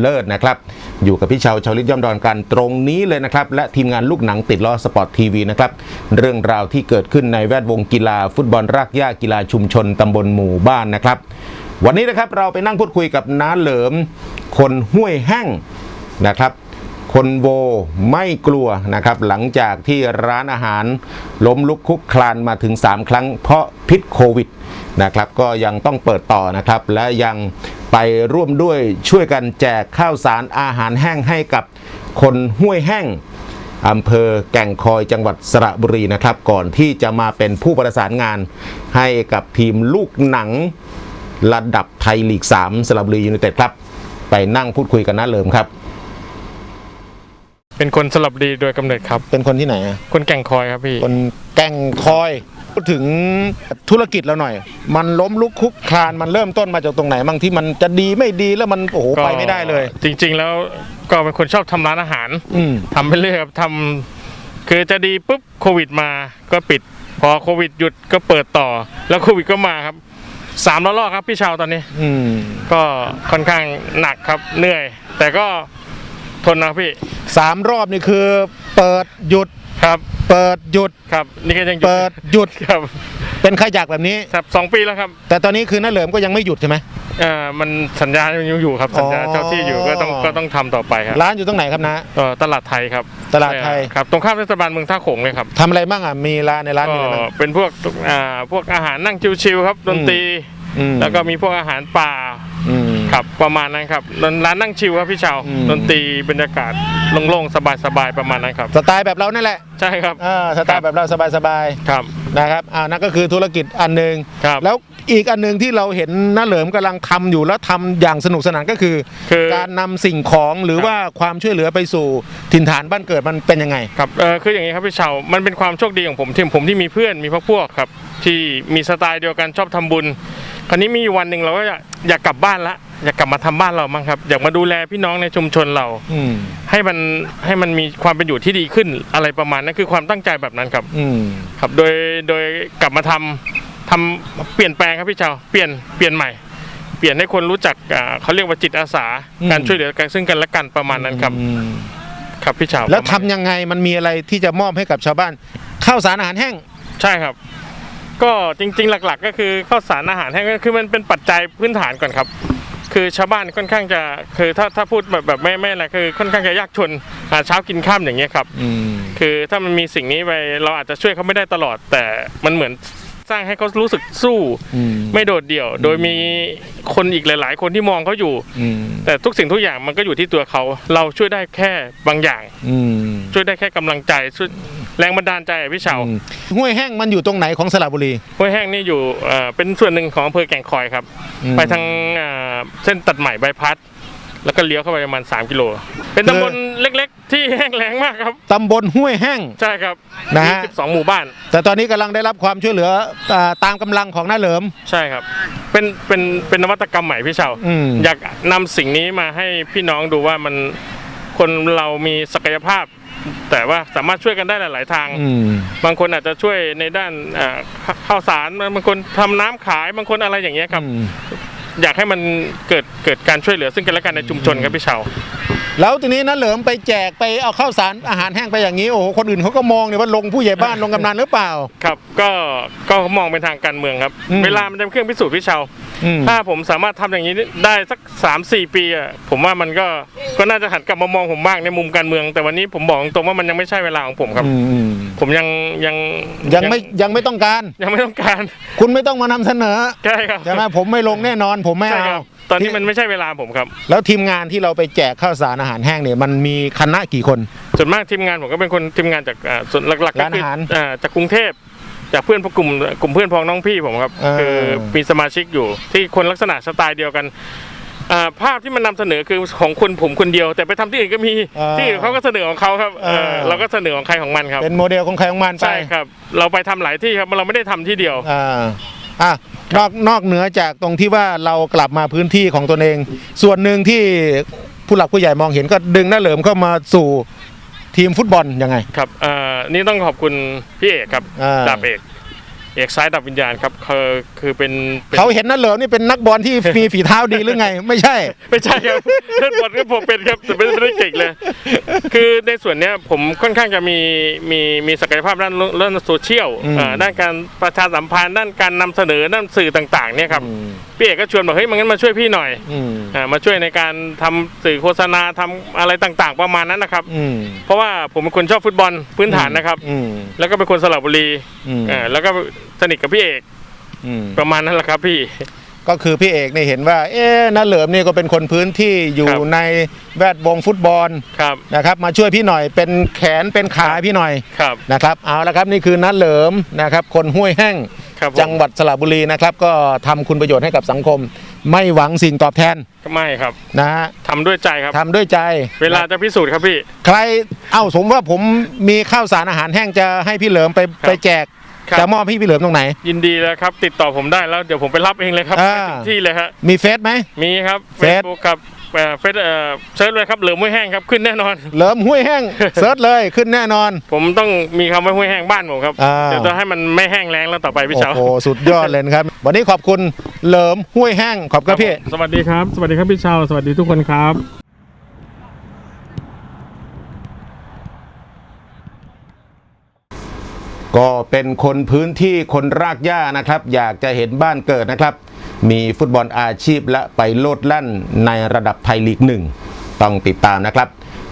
เลิศนะครับ อยู่กับพี่เชาวชาวลิตย่อมดอนกันตรงนี้เลยนะครับ และทีมงานลูกหนังติดล้อสปอร์ตทีวีนะครับ เรื่องราวที่เกิดขึ้นในแวดวงกีฬา ฟุตบอลรากหญ้ากีฬาชุมชนตำบลหมู่บ้านนะครับ วันนี้นะครับเราไปนั่งพูดคุยกับน้าเหลิม คนห้วยแห้งนะครับคนโวไม่กลัวนะครับ หลังจากที่ร้านอาหารล้มลุกคลุกคลานมาถึง 3 ครั้งเพราะพิษโควิดนะครับ ก็ยังต้องเปิดต่อนะครับ และยัง ไปร่วมด้วยช่วยกันแจกข้าวสารอาหารแห้งให้กับคนห้วยแห้งอำเภอแก่งคอยจังหวัดสระบุรีนะครับ ก่อนที่จะมาเป็นผู้ประสานงานให้กับทีมลูกหนังระดับไทยลีก 3 สระบุรียูไนเต็ดครับ ไปนั่งพูดคุยกันน้าเหลิมครับ เป็นคนสลับดีโดยกำเนิดครับ เป็นคนที่ไหนอะคนแก่งคอยครับพี่ คนแก่งคอย พูดถึงธุรกิจเราหน่อย มันล้มลุกคลุกคลานมันเริ่มต้นมาจากตรงไหนบางที่มันจะดีไม่ดีแล้วมันโอ้โหก็ไปไม่ได้เลย จริง ๆ แล้วก็เป็นคนชอบทำร้านอาหารอืมทำไปเรื่อยครับทำคือจะดีปุ๊บโควิดมาก็ปิด พอโควิดหยุดก็เปิดต่อ แล้วโควิดก็มาครับสามระลอกครับพี่ชาวตอนนี้ อืมก็ค่อนข้างหนักครับเหนื่อย แต่ก็ทนนะพี่สามรอบนี่คือเปิดหยุดครับ เปิดหยุดครับนี่ก็ยังหยุเปิดหยุดครับเป็นขยักแบบนี้ ครับสองปีแล้วครับแต่ตอนนี้คือน้าเหลิมก็ยังไม่หยุดใช่ไหม เอ่อมันสัญญายังอยู่ครับสัญญาอ๋อ เจ้าที่อยู่ก็ต้องก็ต้องทำต่อไปครับร้านอยู่ตรงไหนครับนะ เอ่อตลาดไทยครับตลาดไทยครับตรงข้ามเทศบาลเมืองท่าโขงเลยครับทำอะไรบ้างอะมีร้านในร้านมีก็อะไรบ้างเป็นพวกอ่าพวกอาหารนั่งชิวๆครับดนตรี อืมแล้วก็มีพวกอาหารป่าอืม ครับประมาณนั้นครับร้านร้านนั่งชิวครับพี่ชาวอืม ดนตรีบรรยากาศโล่งๆสบายๆประมาณนั้นครับ สไตล์แบบเรานั่นแหละใช่ครับอ่าสไตล์แบบเราสบายครับ ๆนะครับอ่านั่นก็คือธุรกิจอันหนึ่งครับแล้วอีกอันหนึ่งที่เราเห็นน้าเหลิมกำลังทำอยู่แล้วทำอย่างสนุกสนานก็คือ คือ การนำสิ่งของหรือครับว่าความช่วยเหลือไปสู่ถิ่นฐานบ้านเกิดมันเป็นยังไง ครับเออคืออย่างนี้ครับพี่ชาวมันเป็นความโชคดีของผมที่ผมที่มีเพื่อนมีพวกพวกครับ ที่มีสไตล์เดียวกันชอบทำบุญ คราวนี้มีอยู่วันหนึ่งเราก็อยากอยากกลับบ้านละ อยากกลับมาทำบ้านเรามั้งครับ อยากมาดูแลพี่น้องในชุมชนเรา อืมให้มันให้มันมีความเป็นอยู่ที่ดีขึ้นอะไรประมาณนั้นคือความตั้งใจแบบนั้นครับ อืมครับโดยโดยกลับมาทำทำเปลี่ยนแปลงครับพี่ชาวเปลี่ยนเปลี่ยนใหม่ เปลี่ยนให้คนรู้จักอ่าเขาเรียกว่าจิตอาสาการช่วยเหลือกันซึ่งกันและกันประมาณนั้นครับอืมครับพี่ชาวแล้วประทำมาณยังไงมันมีอะไรที่จะมอบให้กับชาวบ้านข้าวสารอาหารแห้งใช่ครับ ก็จริง ๆ หลัก ๆ ก็คือข้าวสารอาหารแห้งก็คือมันเป็นปัจจัยพื้นฐานก่อนครับ คือชาวบ้านค่อนข้างจะคือถ้าถ้าพูดแบบแบบไม่ไม่อะไรคือค่อนข้างจะยากจนหาเช้ากินข้ามอย่างเงี้ยครับอืมคือถ้ามันมีสิ่งนี้ไปเราอาจจะช่วยเขาไม่ได้ตลอด แต่มันเหมือนสร้างให้เขารู้สึกสู้อืมไม่โดดเดี่ยว โดยมีคนอีกหลาย ๆ คนที่มองเขาอยู่อืมแต่ทุกสิ่งทุกอย่างมันก็อยู่ที่ตัวเขา เราช่วยได้แค่บางอย่างอืมช่วยได้แค่กำลังใจช่วย แรงบันดาลใจอะพี่เฉาอืมห้วยแห้งมันอยู่ตรงไหนของสระบุรี ห้วยแห้งนี่อยู่เอ่อเป็นส่วนหนึ่งของอำเภอแก่งคอยครับ อืม ไปทางเอ่อเส้นตัดใหม่ใบายพัด แล้วก็เลี้ยวเข้าไปประมาณ 3 กิโล เป็นตำบลเล็กๆ ที่แห้งแล้งมากครับ ตำบลห้วยแห้ง ใช่ครับนะฮะ มี12 หมู่บ้าน แต่ตอนนี้กำลังได้รับความช่วยเหลืออ่าตามกำลังของน้าเหลิม ใช่ครับ เป็น เป็น เป็นนวัตกรรมใหม่พี่เฉาอืม อยากนำสิ่งนี้มาให้พี่น้องดูว่ามันคนเรามีศักยภาพ แต่ว่าสามารถช่วยกันได้หลาย ๆ ทางอืมบางคนอาจจะช่วยในด้านเอ่อข้าข้าวสารบางคนทำน้ำขายบางคนอะไรอย่างเงี้ยครับอืมอยากให้มันเกิดเกิดการช่วยเหลือซึ่งกันและกันในชุมชนครับพี่เชา แล้วทีนี้น้าเหลิมไปแจกไปเอาข้าวสารอาหารแห้งไปอย่างนี้โอ้โหคนอื่นเขาก็มองเนี่ยว่าลงผู้ใหญ่บ้านลงกำนันหรือเปล่า ครับ ก็ก็มองเป็นทางการเมืองครับ อืม เวลามันจะเป็นเครื่องพิสูจน์พี่เชาอืม ถ้าผมสามารถทำอย่างนี้ได้สัก3 4ปีอะผมว่ามันก็ก็น่าจะหันกลับมามองผมบ้างในมุมการเมือง แต่วันนี้ผมบอกตรงๆว่ามันยังไม่ใช่เวลาของผมครับ อืมอืมผมยังยังยังไม่ยังไม่ต้องการ ยังไม่ต้องการ คุณไม่ต้องมานำเสนอใช่ครับ ใช่ไหมผมไม่ลงแน่นอน ผมไม่ใช่เอาครับ ตอนนี้มันไม่ใช่เวลาผมครับ แล้วทีมงานที่เราไปแจกข้าวสารอาหารแห้งเนี่ยมันมีคณะกี่คน ส่วนมากทีมงานผมก็เป็นคนทีมงานจากอ่าส่วนหลักๆก็ร้านคือาหารอ่าจากกรุงเทพจากเพื่อนพวกกลุ่มกลุ่มเพื่อนพ้องน้องพี่ผมครับ เออ คือมีสมาชิกอยู่ที่คนลักษณะสไตล์เดียวกันอ่าภาพที่มันนำเสนอคือของคนผมคนเดียว แต่ไปทำที่อื่นก็มีที่อื่นเขาก็เสนอของเขาครับเออเราก็เสนอของใครของมันครับ เป็นโมเดลของใครของมันไปใช่ครับ เราไปทำหลายที่ครับเราไม่ได้ทำที่เดียว อ่าอะ นอกนอกเหนือจากตรงที่ว่าเรากลับมาพื้นที่ของตนเอง ส่วนหนึ่งที่ผู้หลักผู้ใหญ่มองเห็นก็ดึงน้าเหลิมเข้ามาสู่ทีมฟุตบอลยังไง ครับอ่านี่ต้องขอบคุณพี่เอกครับอ่า ดาบเอก เอกซ้ายดับวิญญาณครับคือคือเป็นป็น เขาเห็นนั่นเหลิมนี่เป็นนักบอลที่มีฝีเท้าดีหรือไง ไม่ใช่ ไม่ใช่ครับ เล่นบอลก็ผมเป็นครับแต่ไม่ได้ไม่ได้เก่งเลย คือในส่วนเนี้ยผมค่อนข้างจะมีมีมีศักยภาพด้านเรื่องโซเชียลอืม อ่าด้านการประชาสัมพันธ์ด้านการนำเสนอด้านสื่อต่างๆเนี่ยครับอืมพี่เอกก็ชวนบอกเฮ้ยมันงั้นมาช่วยพี่หน่อยอืมอ่ามาช่วยในการทำสื่อโฆษณาทำอะไรต่างๆ ประมาณนั้นนะครับ อืมเพราะว่าผมเป็นคนชอบฟุตบอลพื้นฐานนะครับ อืมแล้วก็เป็นคนสระบุรีอืม อ่าแล้วก็ สนิทกับพี่เอกอืมประมาณนั้นแหละครับพี่ ก็คือพี่เอกเนี่ยเห็นว่า เอ๊ะนั่นเหลิมนี่ก็เป็นคนพื้นที่อยู่ครับ ในแวดวงฟุตบอลครับนะครับ มาช่วยพี่หน่อยเป็นแขนเป็นขาให้พี่หน่อยครับนะครับ เอาละครับนี่คือนัดเหลิมนะครับ คนห้วยแห้ง ครับผมจังหวัดสระบุรีนะครับ ก็ทำคุณประโยชน์ให้กับสังคม ไม่หวังสิ่งตอบแทนไม่ครับนะฮะทำด้วยใจครับ ทำด้วยใจ เวลาจะพิสูจน์ครับพี่ ใครเอ้าสมมติว่าผมมีข้าวสารอาหารแห้งจะให้พี่เหลิมไปครับไปแจก ครับ จะมอบให้พี่เหลิมตรงไหน ยินดีแล้วครับ ติดต่อผมได้แล้วเดี๋ยวผมไปรับเองเลยครับอ่า ไปถึงที่เลยฮะมีเฟซไหม มีครับ เฟซ Facebook ครับเอ่อเฟซเอ่อเซิร์ชเลยครับเหลือมห้วยแห้งครับขึ้นแน่นอน เหลิมห้วยแห้ง เซิร์ชเลยขึ้นแน่นอน ผมต้องมีคำว่าห้วยแห้งบ้านผมครับ อ่า เดี๋ยวจะให้มันไม่แห้งแล้งแล้วต่อไปพี่โอ้เช้าโหสุดยอดเลยนะครับ วันนี้ขอบคุณเหลิมห้วยแห้งขอบคุณพี่สวัสดีครับ สวัสดีครับพี่เช้าสวัสดีทุกคนครับ ก็เป็นคนพื้นที่คนรากหญ้านะครับ อยากจะเห็นบ้านเกิดนะครับ มีฟุตบอลอาชีพและไปโลดแล่นในระดับไทยลีกหนึ่งต้องติดตามนะครับ